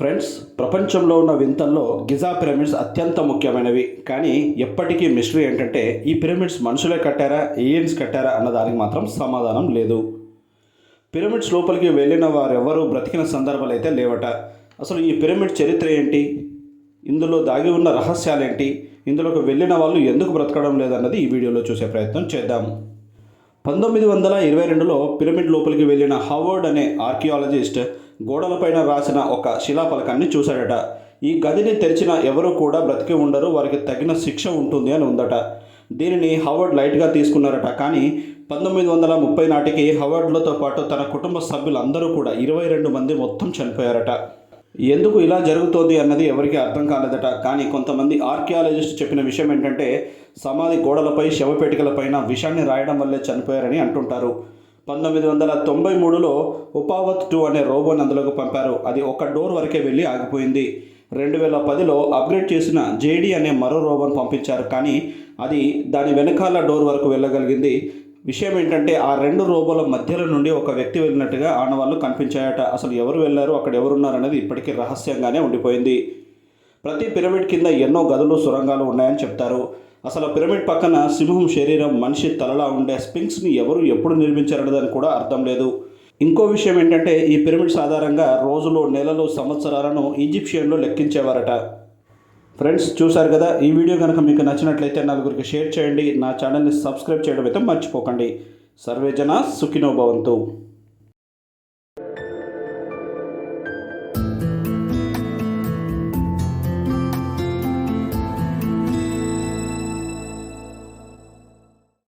Friends ప్రపంచంలో ఉన్న వింతల్లో Giza pyramids అత్యంత ముఖ్యమైనవి. కానీ ఎప్పటికీ మిస్టరీ ఏంటంటే ఈ పిరమిడ్స్ మనుషులే కట్టారా ఏలియన్స్ కట్టారా అన్న దానికి మాత్రం సమాధానం లేదు. పిరమిడ్స్ లోపలికి వెళ్ళిన వారెవరూ బ్రతికిన సందర్భాలు అయితే లేవట. అసలు ఈ పిరమిడ్ చరిత్ర ఏంటి? ఇందులో దాగి ఉన్న రహస్యాలేంటి? ఇందులోకి వెళ్ళిన వాళ్ళు ఎందుకు బ్రతకడం లేదన్నది ఈ వీడియోలో చూసే ప్రయత్నం చేద్దాం. పంతొమ్మిది వందల ఇరవై రెండులో పిరమిడ్ లోపలికి వెళ్ళిన హవర్డ్ అనే ఆర్కియాలజిస్ట్ గోడలపైన రాసిన ఒక శిలాఫలకాన్ని చూశాడట. ఈ గదిని తెరిచిన ఎవరు కూడా బ్రతికి ఉండరు వారికి తగిన శిక్ష ఉంటుంది అని ఉందట. దీనిని హవర్డ్ లైట్గా తీసుకున్నారట. కానీ పంతొమ్మిది వందల ముప్పై నాటికి హవర్డ్లతో పాటు తన కుటుంబ సభ్యులందరూ కూడా ఇరవై రెండు మంది మొత్తం చనిపోయారట. ఎందుకు ఇలా జరుగుతోంది అన్నది ఎవరికీ అర్థం కాలేదట. కానీ కొంతమంది ఆర్కియాలజిస్ట్ చెప్పిన విషయం ఏంటంటే సమాధి గోడలపై శవపేటికలపైన విషాన్ని రాయడం వల్లే చనిపోయారని అంటుంటారు. పంతొమ్మిది వందల తొంభై మూడులో ఉపావత్ టూ అనే రోబోని అందులోకి పంపారు. అది ఒక డోర్ వరకే వెళ్ళి ఆగిపోయింది. రెండు వేల పదిలో అప్గ్రేడ్ చేసిన జేడీ అనే మరో రోబోని పంపించారు. కానీ అది దాని వెనకాల డోర్ వరకు వెళ్ళగలిగింది. విషయం ఏంటంటే ఆ రెండు రోబోల మధ్యలో నుండి ఒక వ్యక్తి వెళ్ళినట్టుగా ఆనవాళ్ళు కనిపించాయట. అసలు ఎవరు వెళ్ళారు అక్కడ ఎవరున్నారు అనేది ఇప్పటికీ రహస్యంగానే ఉండిపోయింది. ప్రతి పిరమిడ్ కింద ఎన్నో గదులు సొరంగాలు ఉన్నాయని చెప్తారు. అసలు పిరమిడ్ పక్కన సింహం శరీరం మనిషి తలలా ఉండే స్పింక్స్ని ఎవరు ఎప్పుడు నిర్మించారనేదని కూడా అర్థం లేదు. ఇంకో విషయం ఏంటంటే ఈ పిరమిడ్స్ ఆధారంగా రోజులు నెలలు సంవత్సరాలను ఈజిప్షియన్లు లెక్కించేవారట. ఫ్రెండ్స్ చూశారు కదా ఈ వీడియో కనుక మీకు నచ్చినట్లయితే నలుగురికి షేర్ చేయండి. నా ఛానల్ని సబ్స్క్రైబ్ చేయడం అయితే మర్చిపోకండి. సర్వేజన సుఖినో భవంతు.